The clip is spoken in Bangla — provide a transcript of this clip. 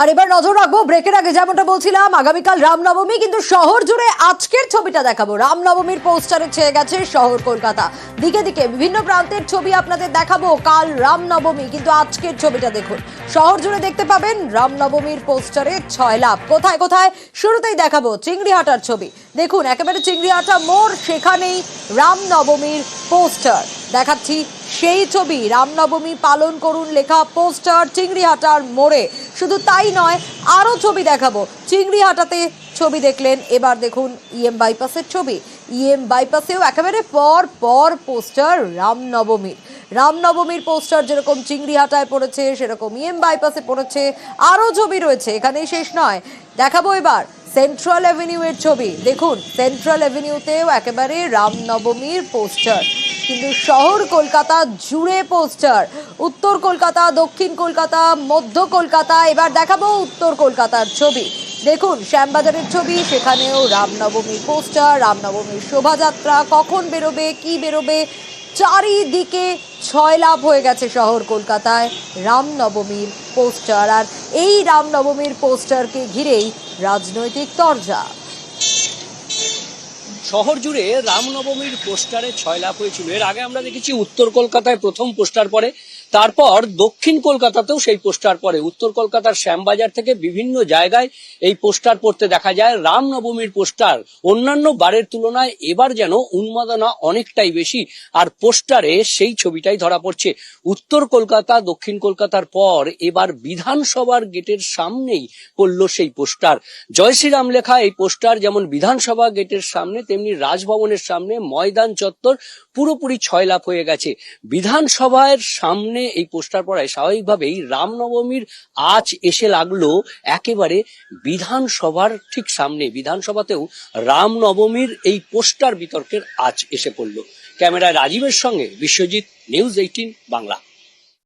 আর এবার নজর রাখব ব্রেকের আগে যেমনটা বলছিলাম, আগামীকাল রামনবমী, কিন্তু শহর জুড়ে আজকের ছবিটা দেখাবো। রামনবমীর পোস্টারে ছেয়ে গেছে শহর কলকাতা। দিকে দিকে বিভিন্ন প্রান্তের ছবি আপনাদের দেখাবো, কাল রামনবমী, কিন্তু আজকের ছবিটা দেখুন। শহর জুড়ে দেখতে পাবেন রামনবমীর পোস্টারে ছয় লাভ। কোথায় কোথায়? শুরুতেই দেখাবো চিংড়িহাটার ছবি। দেখুন, একেবারে চিংড়িহাটা মোড়, সেখানেই রামনবমীর পোস্টার। দেখাচ্ছি সেই ছবি রামনবমী পালন করুন লেখা পোস্টার চিংড়িহাটার মোড়ে। শুধু তাই নয়, আরও ছবি দেখাবো। চিংড়িহাটাতে ছবি দেখলেন, এবার দেখুন ইএম বাইপাসের ছবি। ইএম বাইপাসেও একেবারে পর পর পোস্টার রামনবমীর। রামনবমীর পোস্টার যেরকম চিংড়িহাটায় পড়েছে, সেরকম ইএম বাইপাসে পড়েছে, আরও ছবি রয়েছে। এখানেই শেষ নয়। দেখাবো এবার সেন্ট্রাল অ্যাভিনিউ এর ছবি। দেখুন, সেন্ট্রাল অ্যাভিনিউতেও একেবারে রামনবমীর পোস্টার। কিন্তু শহর কলকাতা জুড়ে পোস্টার। উত্তর কলকাতা, দক্ষিণ কলকাতা, মধ্য কলকাতা, এবার দেখাবো উত্তর কলকাতার ছবি। দেখুন, শ্যামবাজারের ছবি, সেখানেও রামনবমীর পোস্টার, রামনবমীর শোভাযাত্রা, কখন বেরোবে, কি বেরোবে, চারিদিকে ছয় লাভ হয়ে গেছে শহর কলকাতায় রামনবমীর পোস্টার। আর এই রামনবমীর পোস্টারকে ঘিরেই রাজনৈতিক তরজা। শহর জুড়ে রামনবমীর পোস্টারে ছয় লাভ হয়েছিল। এর আগে আমরা দেখেছি উত্তর কলকাতায় প্রথম পোস্টার পরে তারপর দক্ষিণ কলকাতাতেও সেই পোস্টার পরে উত্তর কলকাতার শ্যামবাজার থেকে বিভিন্ন জায়গায় এই পোস্টার পড়তে দেখা যায়। রামনবমীর পোস্টার অন্যান্য বারের তুলনায় এবার যেন উন্মাদনা অনেকটাই বেশি, আর পোস্টারে সেই ছবিটাই ধরা পড়ছে। উত্তর কলকাতা, দক্ষিণ কলকাতার পর এবার বিধানসভার গেটের সামনেই পড়ল সেই পোস্টার। জয় শ্রীরাম লেখা এই পোস্টার যেমন বিধানসভা গেটের সামনে তেমনি রাজভবনের সামনে ময়দান চত্বর পুরোপুরি ছয় লাভ হয়ে গেছে। বিধানসভার সামনে এই পোস্টার পড়ায় স্বাভাবিকভাবেই রামনবমীর আজ এসে লাগল একেবারে বিধানসভার ঠিক সামনে। বিধানসভাতেও রামনবমীর এই পোস্টার বিতর্কের আজ এসে পড়ল। ক্যামেরায় রাজীবের সঙ্গে বিশ্বজিৎ, নিউজ এইটিন বাংলা।